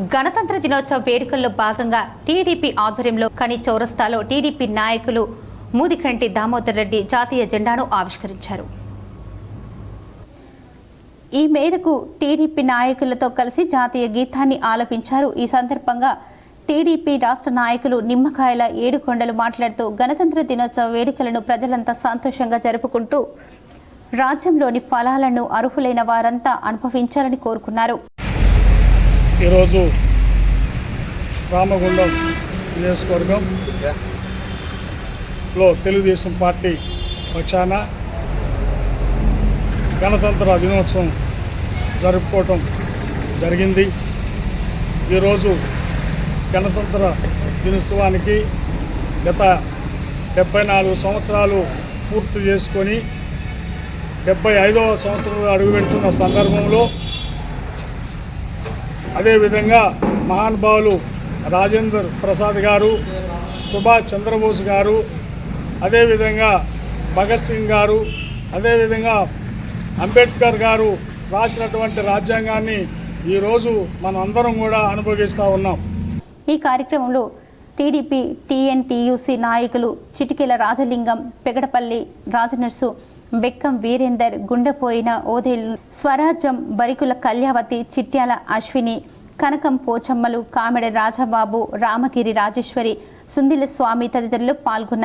గణతంత్ర దినోత్సవ వేడుకల్లో భాగంగా టీడీపీ ఆధ్వర్యంలో కని చౌరస్తాలో టీడీపీ నాయకులు మూదికంటి దామోదర్ రెడ్డి జాతీయ జెండాను ఆవిష్కరించారు. ఈ మేరకు టీడీపీ నాయకులతో కలిసి జాతీయ గీతాన్ని ఆలపించారు. ఈ సందర్భంగా టీడీపీ రాష్ట్ర నాయకులు నిమ్మకాయల ఏడుకొండలు మాట్లాడుతూ గణతంత్ర దినోత్సవ వేడుకలను ప్రజలంతా సంతోషంగా జరుపుకుంటూ రాజ్యంలోని ఫలాలను అర్హులైన వారంతా అనుభవించాలని కోరుకున్నారు. ఈరోజు రామగుండం నియోజకవర్గంలో తెలుగుదేశం పార్టీ పక్షాన గణతంత్ర దినోత్సవం జరుపుకోవటం జరిగింది. ఈరోజు గణతంత్ర దినోత్సవానికి గత డెబ్బై నాలుగు సంవత్సరాలు పూర్తి చేసుకొని డెబ్బై ఐదవ సంవత్సరంలో అడుగుపెడుతున్న సందర్భంలో అదేవిధంగా మహానుభావులు రాజేందర్ ప్రసాద్ గారు సుభాష్ చంద్రబోస్ గారు అదేవిధంగా భగత్ సింగ్ గారు అదేవిధంగా అంబేద్కర్ గారు రాసినటువంటి రాజ్యాంగాన్ని ఈరోజు మనం అందరం కూడా అనుభవిస్తూ ఉన్నాం. ఈ కార్యక్రమంలో టీడీపీ టీఎన్టీయూసీ నాయకులు చిటికెల రాజలింగం పెగడపల్లి రాజనర్సు బెక్కం వీరేందర్ గుండెపోయిన ఓదేలు స్వరాజ్యం బరికుల కళ్యావతి చిట్యాల అశ్విని కనకం పోచమ్మలు కామెడ రాజబాబు రామగిరి రాజేశ్వరి సుందిల స్వామి తదితరులు పాల్గొన్నారు.